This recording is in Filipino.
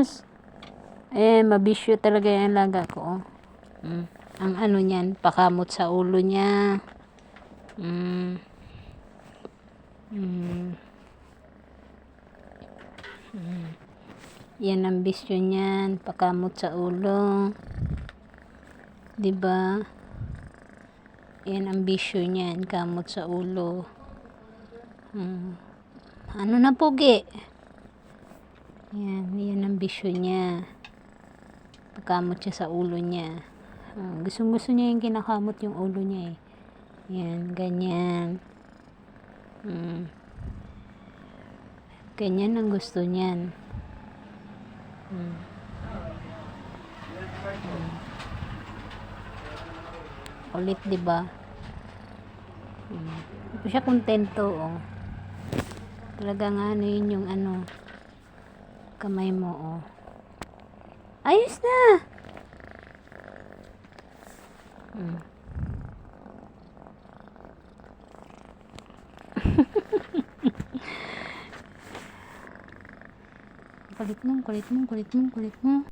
sus. Eh, mabisyo talaga yung alaga ko. Oh. Mm. Ang ano niyan, pakamot sa ulo niya. Mm. Mm. Mm. Yan ang bisyo niyan, pakamot sa ulo. 'Di ba? Yan ang bisyo niyan, kamot sa ulo. Mm. Ano na pogi? Yan, yan ang bisyo niya. Pagkamot siya sa ulo niya. Uh, gustong gusto niya yung kinakamot yung ulo niya eh. Yan, ganyan. Mm. Ganyan ang gusto niyan. Mm. Mm. Ulit, di ba? Mm. Hindi siya kontento, oh. Talaga nga ano yun yung ano, kamay mo, oh. Ayos na! Mm. kulit mo, kulit mo, kulit mo, kulit mo.